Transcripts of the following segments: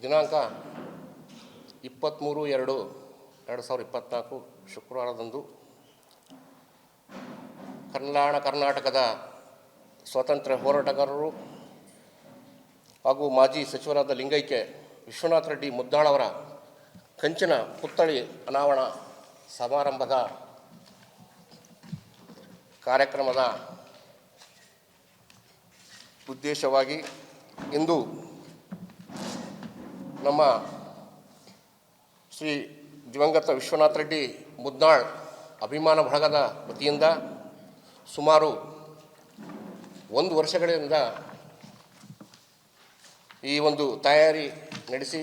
ದಿನಾಂಕ ಇಪ್ಪತ್ತ್ಮೂರು ಎರಡು ಎರಡು ಸಾವಿರದ ಇಪ್ಪತ್ತ್ನಾಲ್ಕು ಶುಕ್ರವಾರದಂದು ಕಲ್ಯಾಣ ಕರ್ನಾಟಕದ ಸ್ವಾತಂತ್ರ್ಯ ಹೋರಾಟಗಾರರು ಹಾಗೂ ಮಾಜಿ ಸಚಿವರಾದ ಲಿಂಗೈಕ್ಯ ವಿಶ್ವನಾಥ ರೆಡ್ಡಿ ಮುದ್ದಾಳವರ ಕಂಚಿನ ಪುತ್ಥಳಿ ಅನಾವರಣ ಸಮಾರಂಭದ ಕಾರ್ಯಕ್ರಮದ ಉದ್ದೇಶವಾಗಿ ಇಂದು ನಮ್ಮ ಶ್ರೀ ದಿವಂಗತ ವಿಶ್ವನಾಥ ರೆಡ್ಡಿ ಮುದ್ನಾಳ್ ಅಭಿಮಾನ ಬಳಗದ ವತಿಯಿಂದ ಸುಮಾರು ಒಂದು ವರ್ಷಗಳಿಂದ ಈ ಒಂದು ತಯಾರಿ ನಡೆಸಿ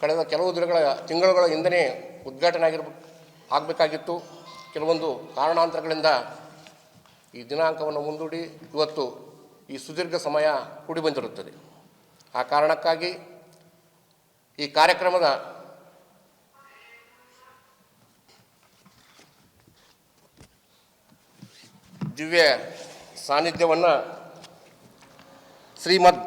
ಕಳೆದ ಕೆಲವು ದಿನಗಳ, ತಿಂಗಳುಗಳ ಹಿಂದನೇ ಉದ್ಘಾಟನೆ ಆಗಿರ್ಬ, ಆಗಬೇಕಾಗಿತ್ತು. ಕೆಲವೊಂದು ಕಾರಣಾಂತರಗಳಿಂದ ಈ ದಿನಾಂಕವನ್ನು ಮುಂದೂಡಿ ಇವತ್ತು ಈ ಸುದೀರ್ಘ ಸಮಯ ಕೂಡಿ ಬಂದಿರುತ್ತದೆ. ಆ ಕಾರಣಕ್ಕಾಗಿ ಈ ಕಾರ್ಯಕ್ರಮದ ದಿವ್ಯ ಸಾನ್ನಿಧ್ಯವನ್ನು ಶ್ರೀಮದ್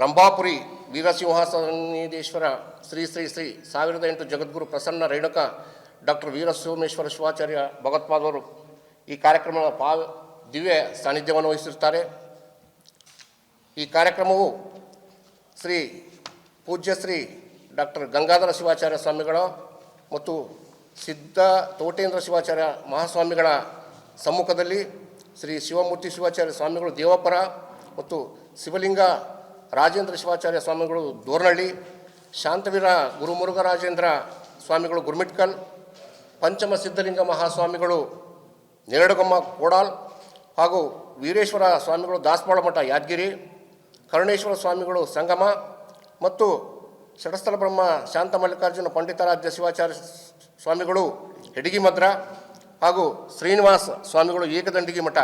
ರಂಭಾಪುರಿ ವೀರಸಿಂಹಾಸನೇಶ್ವರ ಶ್ರೀ ಶ್ರೀ ಶ್ರೀ ಸಾವಿರದ ಎಂಟು ಜಗದ್ಗುರು ಪ್ರಸನ್ನ ರೇಣುಕ ಡಾಕ್ಟರ್ ವೀರಸೋಮೇಶ್ವರ ಶಿವಾಚಾರ್ಯ ಭಗತ್ಪಾದವರು ಈ ಕಾರ್ಯಕ್ರಮದ ಪಾ ದಿವ್ಯ ಸಾನ್ನಿಧ್ಯವನ್ನು ವಹಿಸಿರುತ್ತಾರೆ. ಈ ಕಾರ್ಯಕ್ರಮವು ಶ್ರೀ ಪೂಜ್ಯ ಶ್ರೀ ಡಾಕ್ಟರ್ ಗಂಗಾಧರ ಶಿವಾಚಾರ್ಯ ಸ್ವಾಮಿಗಳು ಮತ್ತು ಸಿದ್ಧ ತೋಟೇಂದ್ರ ಶಿವಾಚಾರ್ಯ ಮಹಾಸ್ವಾಮಿಗಳ ಸಮ್ಮುಖದಲ್ಲಿ ಶ್ರೀ ಶಿವಮೂರ್ತಿ ಶಿವಾಚಾರ್ಯ ಸ್ವಾಮಿಗಳು ದೇವಪರ ಮತ್ತು ಶಿವಲಿಂಗ ರಾಜೇಂದ್ರ ಶಿವಾಚಾರ್ಯ ಸ್ವಾಮಿಗಳು ದೋರ್ನಳ್ಳಿ, ಶಾಂತವೀರ ಗುರುಮುರುಘರಾಜೇಂದ್ರ ಸ್ವಾಮಿಗಳು ಗುರುಮಿಟ್ಕಲ್, ಪಂಚಮ ಸಿದ್ಧಲಿಂಗ ಮಹಾಸ್ವಾಮಿಗಳು ನೆರಡುಗಮ್ಮ ಕೋಡಾಲ್ ಹಾಗೂ ವೀರೇಶ್ವರ ಸ್ವಾಮಿಗಳು ದಾಸವಾಳ ಮಠ ಯಾದಗಿರಿ. ಕರುಣೇಶ್ವರ ಸ್ವಾಮಿಗಳು ಸಂಗಮ ಮತ್ತು ಷಡಸ್ಥಲ ಬ್ರಹ್ಮ ಶಾಂತ ಮಲ್ಲಿಕಾರ್ಜುನ ಪಂಡಿತಾರಾಧ್ಯ ಶಿವಾಚಾರ್ಯ ಸ್ವಾಮಿಗಳು ಹೆಡಿಗಿ ಮದ್ರ ಹಾಗೂ ಶ್ರೀನಿವಾಸ ಸ್ವಾಮಿಗಳು ಏಕದಂಡಿಗೆ ಮಠ.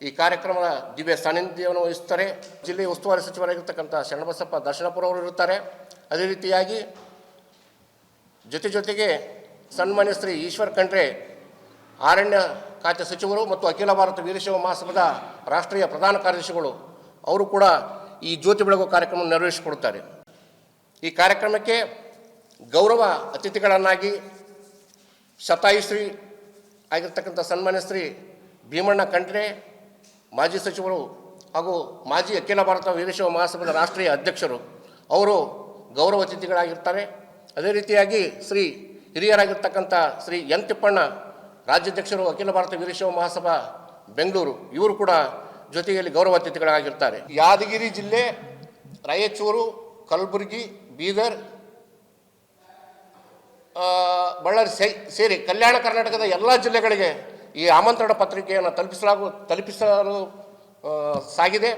ಈ ಕಾರ್ಯಕ್ರಮದ ದಿವ್ಯ ಸಾನ್ನಿಧ್ಯವನ್ನು ವಹಿಸುತ್ತಾರೆ. ಜಿಲ್ಲೆಯ ಉಸ್ತುವಾರಿ ಸಚಿವರಾಗಿರ್ತಕ್ಕಂಥ ಶರಣಬಸಪ್ಪ ದರ್ಶನಪುರ ಅವರು ಇರುತ್ತಾರೆ. ಅದೇ ರೀತಿಯಾಗಿ ಜೊತೆ ಜೊತೆಗೆ ಸನ್ಮಾನ್ಯ ಶ್ರೀ ಈಶ್ವರ್ ಖಂಡ್ರೆ ಅರಣ್ಯ ಖಾತೆ ಸಚಿವರು ಮತ್ತು ಅಖಿಲ ಭಾರತ ವೀರಶೈವ ಮಹಾಸಭದ ರಾಷ್ಟ್ರೀಯ ಪ್ರಧಾನ ಕಾರ್ಯದರ್ಶಿಗಳು, ಅವರು ಕೂಡ ಈ ಜ್ಯೋತಿ ಬೆಳಗು ಕಾರ್ಯಕ್ರಮ ನೆರವೇರಿಸಿಕೊಡುತ್ತಾರೆ. ಈ ಕಾರ್ಯಕ್ರಮಕ್ಕೆ ಗೌರವ ಅತಿಥಿಗಳನ್ನಾಗಿ ಶತಾಯುಶ್ರೀ ಆಗಿರ್ತಕ್ಕಂಥ ಸನ್ಮಾನ್ಯ ಶ್ರೀ ಭೀಮಣ್ಣ ಖಂಡ್ರೆ ಮಾಜಿ ಸಚಿವರು ಹಾಗೂ ಮಾಜಿ ಅಖಿಲ ಭಾರತ ವೀರಶೈವ ಮಹಾಸಭಾದ ರಾಷ್ಟ್ರೀಯ ಅಧ್ಯಕ್ಷರು, ಅವರು ಗೌರವ ಅತಿಥಿಗಳಾಗಿರ್ತಾರೆ. ಅದೇ ರೀತಿಯಾಗಿ ಶ್ರೀ ಹಿರಿಯರಾಗಿರ್ತಕ್ಕಂಥ ಶ್ರೀ ಎನ್ ತಿಪ್ಪಣ್ಣ, ರಾಜ್ಯಾಧ್ಯಕ್ಷರು ಅಖಿಲ ಭಾರತ ವೀರಶೈವ ಮಹಾಸಭಾ, ಬೆಂಗಳೂರು, ಇವರು ಕೂಡ ಜೊತೆಯಲ್ಲಿ ಗೌರವ ಅತಿಥಿಗಳಾಗಿರ್ತಾರೆ ಯಾದಗಿರಿ ಜಿಲ್ಲೆ, ರಾಯಚೂರು, ಕಲಬುರಗಿ, ಬೀದರ್ ಬಳ್ಳಾರಿ ಸೇರಿ ಕಲ್ಯಾಣ ಕರ್ನಾಟಕದ ಎಲ್ಲ ಜಿಲ್ಲೆಗಳಿಗೆ ಈ ಆಮಂತ್ರಣ ಪತ್ರಿಕೆಯನ್ನು ತಲುಪಿಸಲಾಗು, ತಲುಪಿಸಲು ಸಾಗಿದೆ.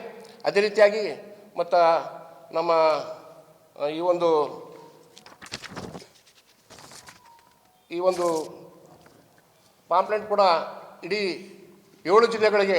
ಅದೇ ರೀತಿಯಾಗಿ ಮತ್ತು ನಮ್ಮ ಈ ಒಂದು ಈ ಒಂದು ಪಾಂಪ್ಲೆಂಟ್ ಕೂಡ ಇಡೀ ಏಳು ಜಿಲ್ಲೆಗಳಿಗೆ